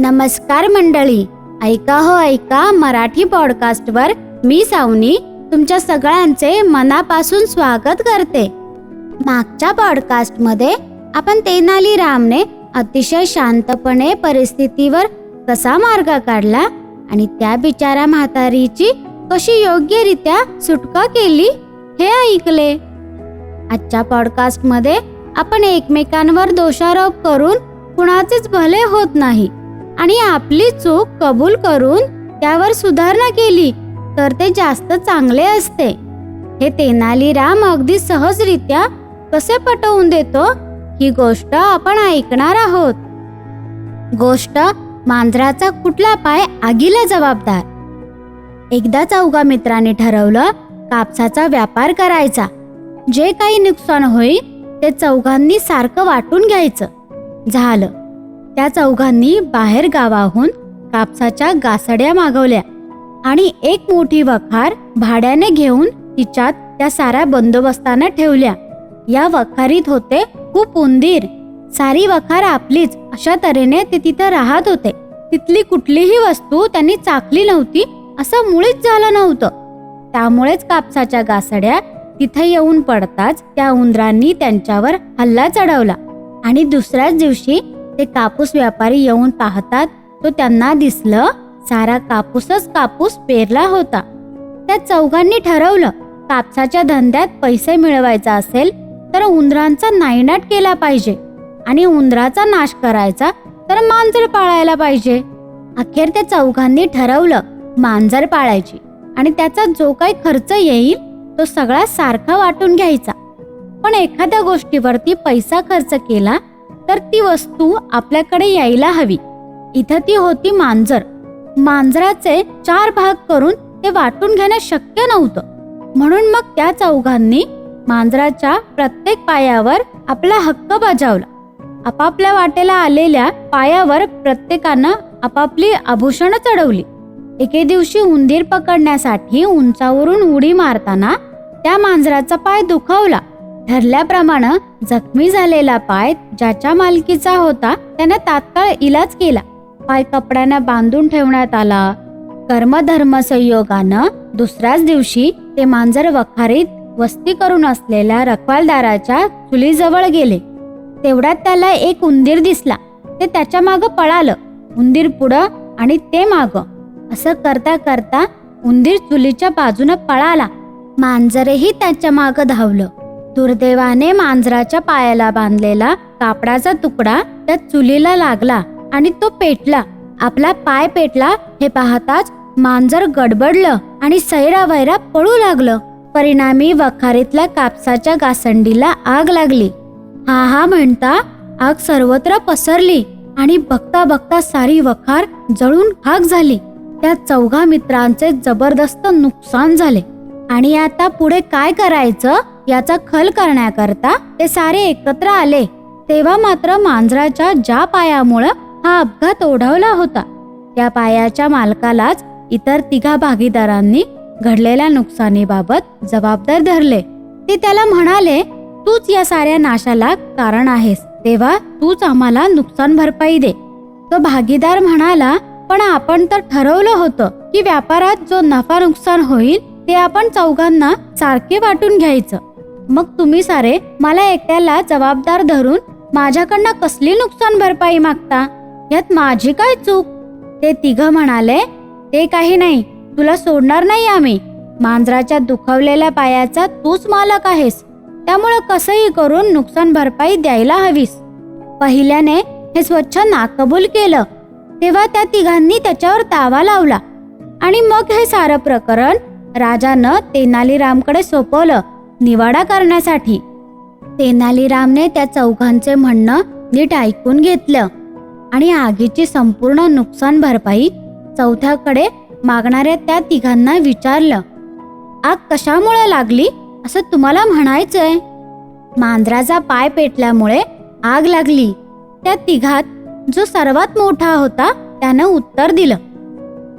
नमस्कार मंडळी. ऐका हो ऐका. मराठी पॉडकास्टवर मी सावनी तुमच्या सगळ्यांचे मनापासून स्वागत करते. मागच्या पॉडकास्टमध्ये आपण तेनाली रामने अतिशय शांतपणे परिस्थितीवर कसा मार्ग काढला आणि त्या बिचाऱ्या म्हातारीची कशी योग्यरित्या सुटका केली हे ऐकले. आजच्या पॉडकास्टमध्ये आपण एकमेकांवर दोषारोप करून कुणाचेच भले होत नाही. आणि आपली चूक कबूल करून त्यावर सुधारणा केली तर ते जास्त चांगले असते. हे तेनालीराम अगदी सहजरित्या कसे पटवून देतो ही गोष्ट आपण ऐकणार आहोत. गोष्ट मांजराचा कुठला पाय आगीला जबाबदार. एकदा चौघा मित्राने ठरवलं कापसाचा व्यापार करायचा. जे काही नुकसान होईल ते चौघांनी सारखं वाटून घ्यायचं. झालं. त्या चौघांनी बाहेर गावाहून कापसाच्या गासड्या मागवल्या आणि एक मोठी वखार भाड्याने घेऊन तिच्यात त्या साऱ्या बंदोबस्ताने ठेवल्या. या वखारीत होते खूप उंदीर. सारी वखार आपलीच. अशा तऱ्हेने ते तिथं राहत होते. तिथली कुठलीही वस्तू त्यांनी चाकली नव्हती असं मुळीच झालं नव्हतं. त्यामुळेच कापसाच्या गासड्या तिथे येऊन पडताच त्या उंदरांनी त्यांच्यावर हल्ला चढवला आणि दुसऱ्याच दिवशी ते कापूस व्यापारी येऊन पाहतात तो त्यांना दिसलं सारा कापूसच कापूस पेरला होता. त्या चौघांनी ठरवलं कापसाच्या धंद्यात पैसे मिळवायचा असेल तर उंदरांचा नायनाट केला पाहिजे. आणि उंदराचा नाश करायचा तर मांजर पाळायला पाहिजे. अखेर त्या चौघांनी ठरवलं मांजर पाळायची. आणि त्याचा जो काही खर्च येईल तो सगळा सारखा वाटून घ्यायचा. पण एखाद्या गोष्टीवरती पैसा खर्च केला तर ती वस्तू आपल्याकडे यायला हवी. इथं ती होती मांजर. मांजराचे चार भाग करून ते वाटून घेणं शक्य नव्हतं. म्हणून मग त्या चौघांनी मांजराच्या प्रत्येक पायावर आपला हक्क बजावला. आपापल्या वाटेला आलेल्या पायावर प्रत्येकानं आपापली आभूषणं चढवली. एके दिवशी उंदीर पकडण्यासाठी उंचावरून उडी मारताना त्या मांजराचा पाय दुखावला. ठरल्याप्रमाणे जखमी झालेला पाय ज्याच्या मालकीचा होता त्यानं तात्काळ इलाज केला. पाय कपड्यानं बांधून ठेवण्यात आला. कर्मधर्म संयोगानं दुसऱ्याच दिवशी ते मांजर वखारीत वस्ती करून असलेल्या रखवालदाराच्या चुलीजवळ गेले. तेवढ्यात त्याला एक उंदीर दिसला. ते त्याच्या माग पळालं. उंदीर पुढं आणि ते माग. असं करता करता उंदीर चुलीच्या बाजूनं पळाला. मांजरही त्याच्या माग धावलं. दुर्दैवाने मांजराच्या पायाला बांधलेला कापडाचा तुकडा त्या चुलीला लागला आणि तो पेटला. आपला पाय पेटला हे पाहताच मांजर गडबडलं आणि सैरावैरा पळू लागलं. परिणामी वखारीतल्या कापसाच्या गासंडीला आग लागली. हा हा म्हणता आग सर्वत्र पसरली आणि बघता बघता सारी वखार जळून खाक झाली. त्या चौघा मित्रांचे जबरदस्त नुकसान झाले. आणि आता पुढे काय करायचं? याचा खल करण्याकरता ते सारे एकत्र आले. तेव्हा मात्र मांजराच्या ज्या पायामुळं हा अपघात ओढवला होता त्या पायाच्या मालकालाच इतर तिघा भागीदारांनी घडलेल्या नुकसानीबाबत जबाबदार धरले. ते त्याला म्हणाले तूच या साऱ्या नाशाला कारण आहेस. तेव्हा तूच आम्हाला नुकसान भरपाई दे. तो भागीदार म्हणाला पण आपण तर ठरवलं होतं की व्यापारात जो नफा नुकसान होईल ते आपण चौघांना सारखे वाटून घ्यायचं. मग तुम्ही सारे मला एकट्याला जबाबदार धरून माझ्याकडनं कसली नुकसान भरपाई मागता? यात माझी काय चूक? ते तिघ म्हणाले ते काही नाही तुला सोडणार नाही आम्ही. मांजराच्या दुखावलेल्या पायाचा तूच मालक आहेस. त्यामुळे कसंही करून नुकसान भरपाई द्यायला हवीस. पहिल्याने हे स्वच्छ नाकबूल केलं. तेव्हा त्या तिघांनी त्याच्यावर तावा लावला. आणि मग हे सारं प्रकरण राजानं तेनालीरामकडे सोपवलं. निवाडा करण्यासाठी. तेनालीरामने त्या चौघांचे म्हणणं नीट ऐकून घेतलं आणि आगीची संपूर्ण नुकसान भरपाई चौथ्याकडे मागणाऱ्या त्या तिघांना विचारलं आग कशामुळे लागली? असं तुम्हाला म्हणायचंय? मांजराचा पाय पेटल्यामुळे आग लागली. त्या तिघात जो सर्वात मोठा होता त्यानं उत्तर दिलं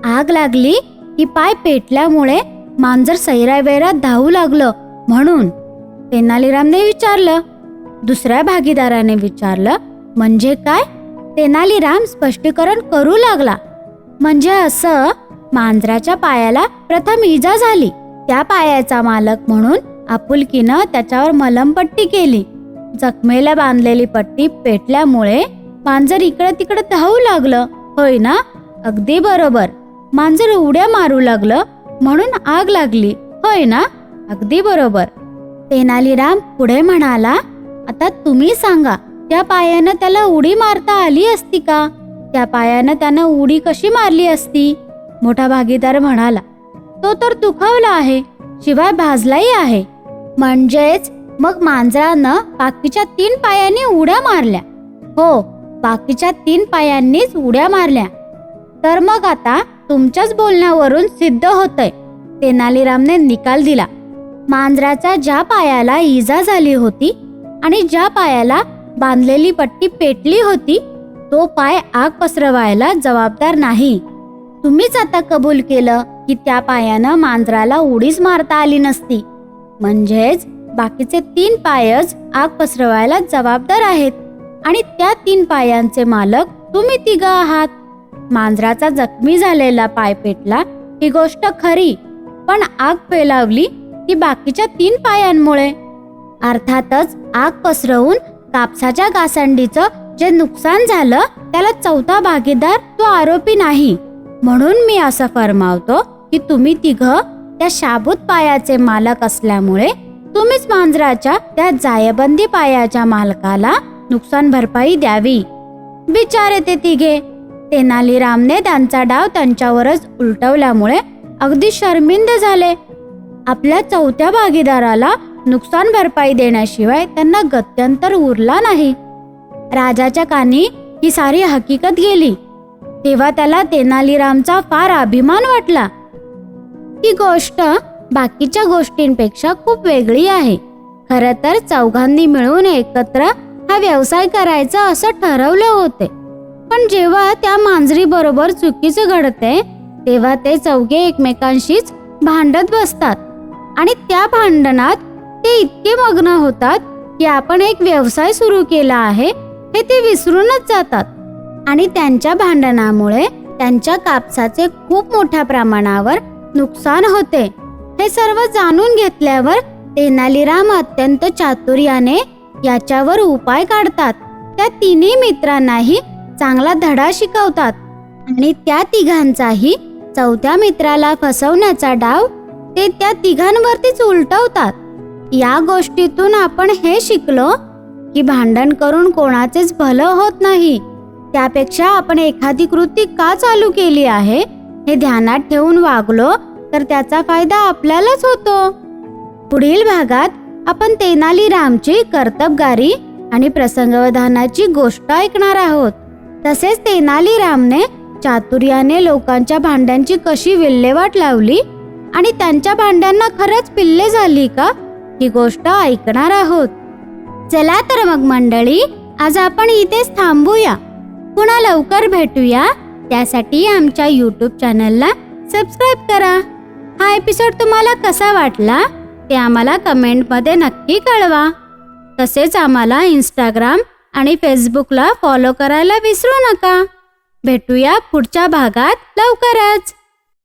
आग लागली की पाय पेटल्यामुळे मांजर सैरावैरात धावू लागलं. म्हणून तेनालीरामने विचारलं दुसऱ्या भागीदाराने विचारलं म्हणजे काय? तेनालीराम स्पष्टीकरण करू लागला. म्हणजे असं मांजराच्या पायाला प्रथम इजा झाली. त्या पायाचा मालक म्हणून आपुलकीनं त्याच्यावर मलमपट्टी केली. जखमेला बांधलेली पट्टी पेटल्यामुळे मांजर इकडे तिकडे धावू लागलं. होय ना? अगदी बरोबर. मांजर उड्या मारू लागलं. म्हणून आग लागली. होय ना? अगदी बरोबर. तेनालीराम पुढे म्हणाला आता तुम्ही सांगा त्या पायानं त्याला उडी मारता आली असती का? त्या पायानं त्यानं उडी कशी मारली असती? मोठा भागीदार म्हणाला तो तर दुखावला आहे शिवाय भाजलाही आहे. म्हणजेच मग मांजरानं बाकीच्या तीन पायांनी उड्या मारल्या. हो बाकीच्या तीन पायांनीच उड्या मारल्या. तर मग आता तुमच्याच बोलण्यावरून सिद्ध होतंय. तेनालीरामने निकाल दिला. मांजराच्या ज्या पायाला इजा झाली होती आणि ज्या पायाला बांधलेली पट्टी पेटली होती तो पाय आग पसरवायला जबाबदार नाही. तुम्हीच आता कबूल केलं की त्या पायानं मांजराला उडीच मारता आली नसती. म्हणजेच बाकीचे तीन पायच आग पसरवायला जबाबदार आहेत आणि त्या तीन पायांचे मालक तुम्ही तिघ आहात. मांजराचा जखमी झालेला पाय पेटला ही गोष्ट खरी पण आग पेलावली ती बाकीच्या तीन पायांमुळे. अर्थातच आग पसरवून कापसाच्या गासंडीचं जे नुकसान झालं त्याला चौथा भागीदार तो आरोपी नाही. म्हणून मी असं फरमावतो की तुम्ही तिघ त्या शाबूत पायाचे मालक असल्यामुळे तुम्हीच मांजराच्या त्या जायबंदी पायाच्या मालकाला नुकसान भरपाई द्यावी. बिचारे ते तिघे. तेनालीरामने त्यांचा डाव त्यांच्यावरच उलटवल्यामुळे अगदी शर्मिंद झाले. आपल्या चौथ्या भागीदाराला नुकसान भरपाई देण्याशिवाय त्यांना गत्यंतर उरला नाही. राजाच्या कानी ही सारी हकीकत गेली. तेव्हा त्याला तेनालीरामचा फार अभिमान वाटला. ही गोष्ट बाकीच्या गोष्टींपेक्षा खूप वेगळी आहे. खरं तर चौघांनी मिळून एकत्र हा व्यवसाय करायचा असं ठरवले होते. पण जेव्हा त्या मांजरी बरोबर चुकीचं घडते तेव्हा ते चौघे एकमेकांशीच भांडत बसतात. आणि त्या भांडणात ते इतके मग्न होतात की आपण एक व्यवसाय सुरू केला आहे हे ते विसरूनच जातात. आणि त्यांच्या भांडणामुळे त्यांच्या कापसाचे खूप मोठ्या प्रमाणावर नुकसान होते. हे सर्व जाणून घेतल्यावर तेनालीराम अत्यंत चातुर्याने याच्यावर उपाय काढतात. त्या तिन्ही मित्रांनाही चांगला धडा शिकवतात. आणि त्या तिघांचाही चौथ्या मित्राला फसवण्याचा डाव ते त्या तिघांवरतीच उलटवतात. या गोष्टीतून आपण हे शिकलो की भांडण करून कोणाचेच भलं होत नाही. त्यापेक्षा आपण एखादी कृती का चालू केली आहे हे ध्यानात ठेवून वागलो तर त्याचा फायदा आपल्यालाच होतो. पुढील भागात आपण तेनाली रामची कर्तबगारी आणि प्रसंगवधानाची गोष्ट ऐकणार आहोत. तसेच तेनाली रामने चातुर्याने लोकांच्या भांड्यांची कशी विल्हेवाट लावली आणि त्यांच्या भांड्यांना खरंच पिल्ले झाली का? ही गोष्ट ऐकणार आहोत. चला तर मग मंडळी आज आपण इथेच थांबूया. पुन्हा लवकर भेटूया. त्यासाठी आमच्या यूट्यूब चॅनलला सबस्क्राईब करा. हा एपिसोड तुम्हाला कसा वाटला ते आम्हाला कमेंटमध्ये नक्की कळवा. तसेच आम्हाला इंस्टाग्राम आणि फेसबुकला फॉलो करायला विसरू नका. भेटूया पुढच्या भागात लवकरच.